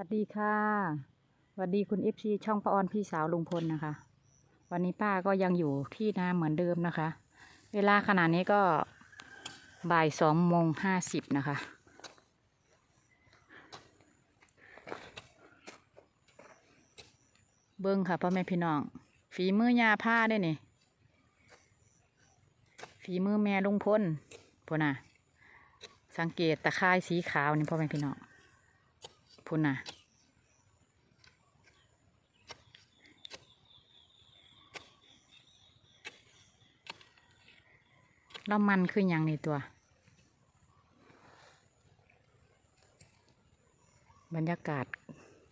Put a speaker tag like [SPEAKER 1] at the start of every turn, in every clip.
[SPEAKER 1] วัสดีค่ะสวัสดีคุณเอฟซีช่องป้าออนพี่สาวลุงพลนะคะ วันนี้ป้าก็ยังอยู่ที่นาเหมือนเดิมนะคะ เวลาขนาดนี้ก็บ่ายสองโมงห้าสิบนะคะ เบิ้งค่ะพ่อแม่พี่น้อง ฝีมือยาผ้าได้นี่ ฝีมือแม่ลุงพลพูน่ะ สังเกตตะไคร้สีขาวนี่พ่อแม่พี่น้อง พูน่ะ แล้วมันคืออย่างในตัว บรรยากาศ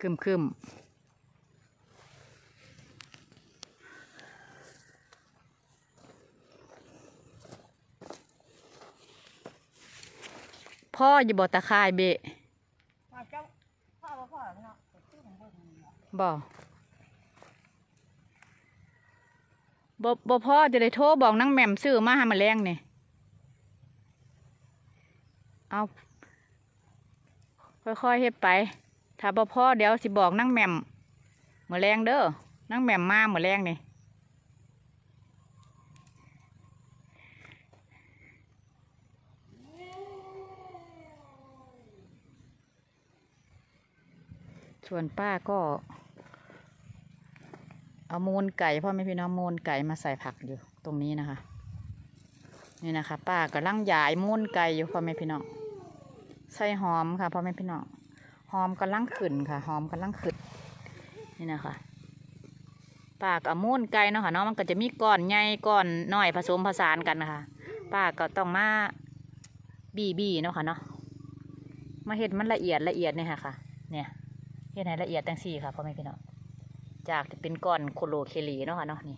[SPEAKER 1] คึมคึมๆพ่ออย่าบอตะคายเบะ
[SPEAKER 2] พ่อเจ้าพ่อบ่พ่อเนาะแต่ชื่อของเบิ่งนี่ล่ะ
[SPEAKER 1] บ่บ่บ่พ่อจะได้โทรบอกนางแหม่มซื้อมาห้มาแรงเนี่ยเอาค่อยๆเฮ็ดไป ถ้าบ่พ่อเดี๋ยวสิบอกนางแหม่มมาแรงเด้อนางแหม่มมามาแรงนี่ส่วนป้าก็ เอามูลไก่พ่อแม่พี่น้องมูลไก่มาใส่ผักอยู่ตรงนี้นะคะ นี่นะคะ ป้ากำลังยายมูลไก่อยู่พ่อแม่พี่น้องใส่หอมค่ะพ่อแม่พี่น้องหอมกำลังขึ้นค่ะหอมกำลังขึ้นนี่นะคะป้าก็เอมูลไก่เนาะค่ะเนาะมันก็จะมีก้อนใหญ่ก้อนน้อยผสมผสานกันนะคะป้าก็ต้องมาบีบีเนาะค่ะเนาะมาเห็ดมันละเอียดละเอียดเนี่ยค่ะ เนี่ยเห็ดให้ละเอียดตั้งสี่ค่ะพ่อแม่พี่น้อง จากจะเป็นก้อนโคโลเคลีเนาะค่ะเนาะนี่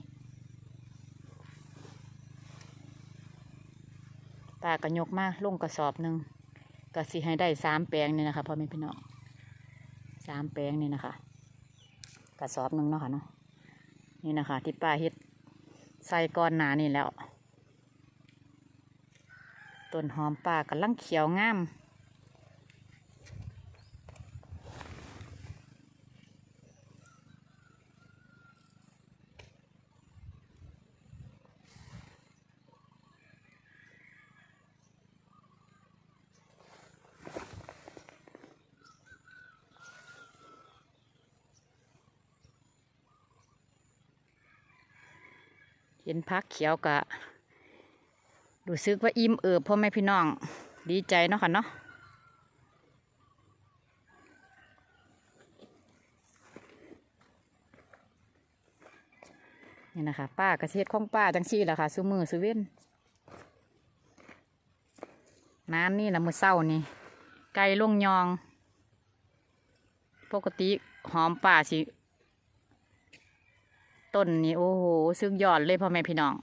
[SPEAKER 1] ตากระยกมากลงกระสอบหนึ่งก็สิให้ได้สามแปลงนี่นะคะพ่อแม่พี่น้องสามแปลงนี่นะคะ กระสอบหนึ่งเนาะค่ะเนาะนี่นะคะ ที่ป้าเฮ็ดใส่ก้อนหนานี่แล้วต้นหอมป้ากำลังเขียวงาม ห็นพักเขียวกะรู้สึกว่าอิ่มเอิบพ่อแม่พี่น้อง ดีใจเนาะค่ะเนาะนี่นะคะป้ากระเช็ดของป้าจังซี่แหละค่ะซูมือซูเว้นน้ำนี่ละมือเศร้านี่ ไก่ล่วงยอง ปกติหอมป่าสิ ต้นนี่โอ้โหซึกยอดเลยพ่อแม่พี่น้อง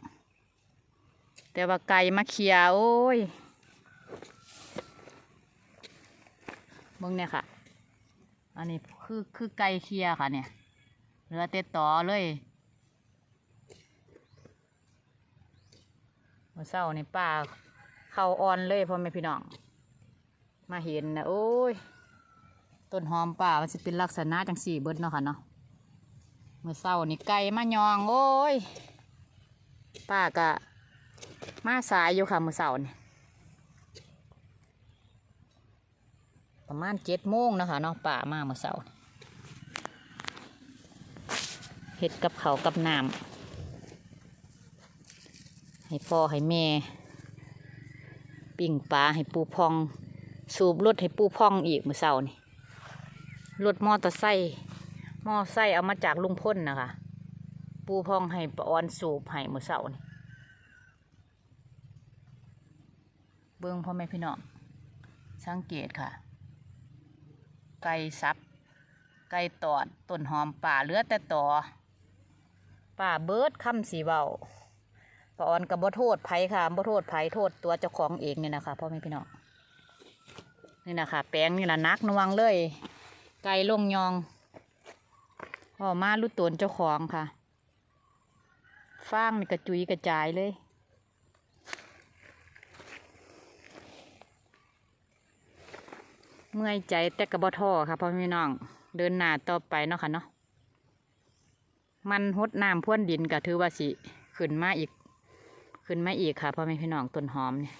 [SPEAKER 1] แต่ว่าไก่มาเคียโอ้ยมึงเนี่ยค่ะ อันนี้คือคือไก่เคียค่ะเนี่ยเหลือแต่ต่อเลยมือเช้านี่ป้าเข้าอ่อนเลยพ่อแม่พี่น้อง มาเห็นนะโอ้ย ต้นหอมป่ามันจะเป็นลักษณะจังสี่เบิดเนาะค่ะเนาะ มื่อเช้านี่ไก่มายองโอ้ยป้ากะมาสายอยู่ค่ะมื่อเช้านี่ประมาณเจ็ดโมงนะคะเนาะป่ามาเมื่อเช้าเห็ดกับเขากับน้ำให้พ่อให้แม่ปิ่งปลาให้ปูพอง สูบรถให้ปูพองอีกเมื่อเช้านี่รถมอเตอร์ไซค์ หม้อไส้เอามาจากลุงพ่นนะคะ ปูพองให้ปออนสูบให้มือเสานี่เบิ้องพ่อแม่พี่น้องสังเกตค่ะ ไก่ซับ ไก่ตอดต้นหอมป่าเหลือแต่ต่อป่าเบิร์ดคำสีเบาปออนกับบ่โทษไผค่ะบ่โทษไผโทษตัวเจ้าของเองเนี่ยนะคะพ่อแม่พี่น้องนี่นะคะแปลงนี่ละนักนวงเลย ไก่ลงยอง ออกมาลุตนเจ้าของค่ะ ฟางนี่กระจุยกระจายเลย เมื่อยใจแต่กระบอท้อค่ะพ่อแม่พี่น้อง เดินหน้าต่อไปเนาะค่ะเนาะ มันหดน้ำพ่วนดินก็ถือว่าสิขึ้นมาอีก ขึ้นมาอีกค่ะพ่อแม่พี่น้องต้นหอมเนี่ย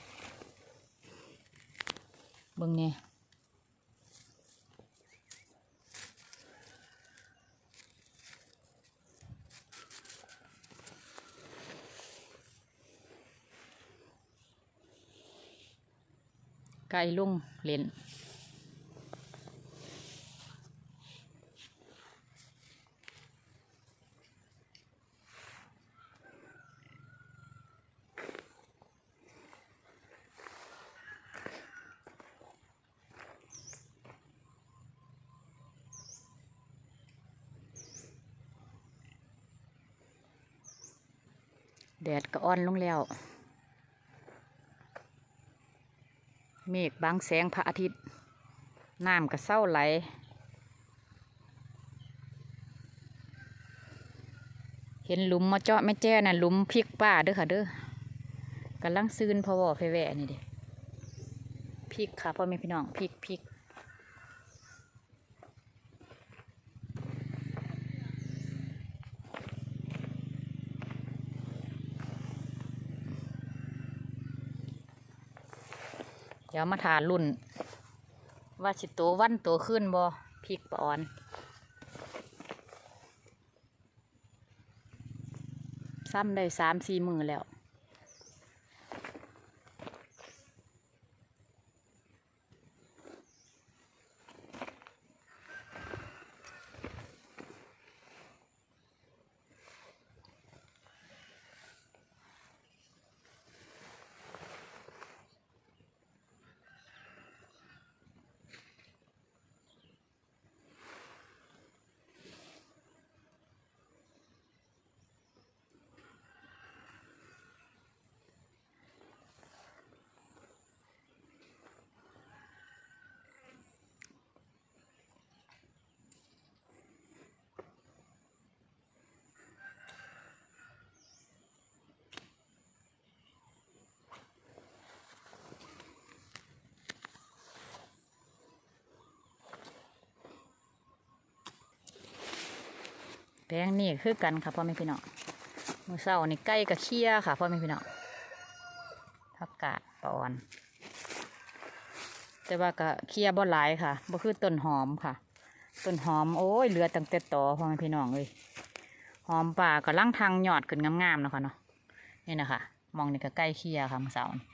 [SPEAKER 1] เบิ่งเนี่ย ก่ลุงเล่นแดดก็อ่อนลงแล้ว เมฆบางแสงพระอาทิตย์น้ำก็เศร้าไหล เห็นหลุมมาเจาะไม่แจ้น่ะหลุมพริกป้าเด้อค่ะเด้อกำลังซืนพอวอไฟแหวนี่เดิพริกค่ะพ่อแม่พี่น้องพริกพริก ดี๋ยวมาทานรุ่น ว่าสิโตวันโตขึ้นบ่พริกปออนซ้ำได้สามสี่มือแล้ว แปลงนี่คือกันค่ะพ่อแม่พี่น้องมือเศร้านี่ใกล้กับเคี้ยค่ะพ่อแม่พี่น้องผักกาดปอน แต่ว่าก็เคี้ยบ่หลายค่ะบ่คือต้นหอมค่ะต้นหอมโอ้ยเหลือตั้งแต่ต่อพ่อแม่พี่น้องเลยหอมป่าก็ลังทางหยอดขึ้นงามๆนะคะเนาะนี่นะคะมองนี่ก็ใกล้เคี้ยค่ะมือเศร้านี่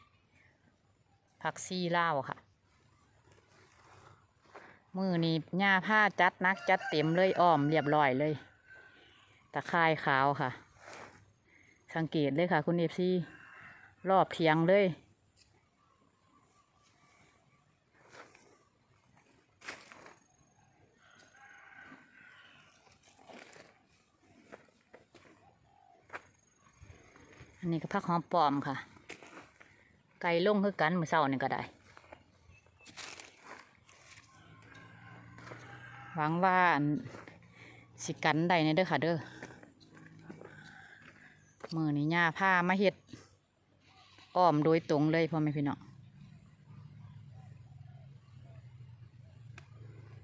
[SPEAKER 1] ผักซี่ล่าค่ะมือนี่หญ้าผ้าจัดนักจัดเต็มเลยอ้อมเรียบร้อยเลย ตะไคร่ขาวค่ะ สังเกตเลยค่ะ คุณเอฟซีรอบเทียงเลย อันนี้ก็พักหอมปลอมค่ะ ไก่ลงคือกันมือเศร้านี่ก็ได้หวังว่าสิกันได้ในเด้อค่ะเด้อ มือนี่ย่าผ้ามาเฮ็ดอ้อมโดยตรงเลยพ่อแม่พี่น้อง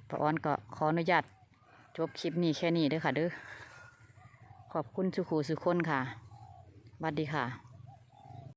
[SPEAKER 1] ป้าอ้อนก็ขออนุญาตจบคลิปนี้แค่นี้เด้อค่ะเด้อขอบคุณสุขูสุคนค่ะสวัสดีค่ะ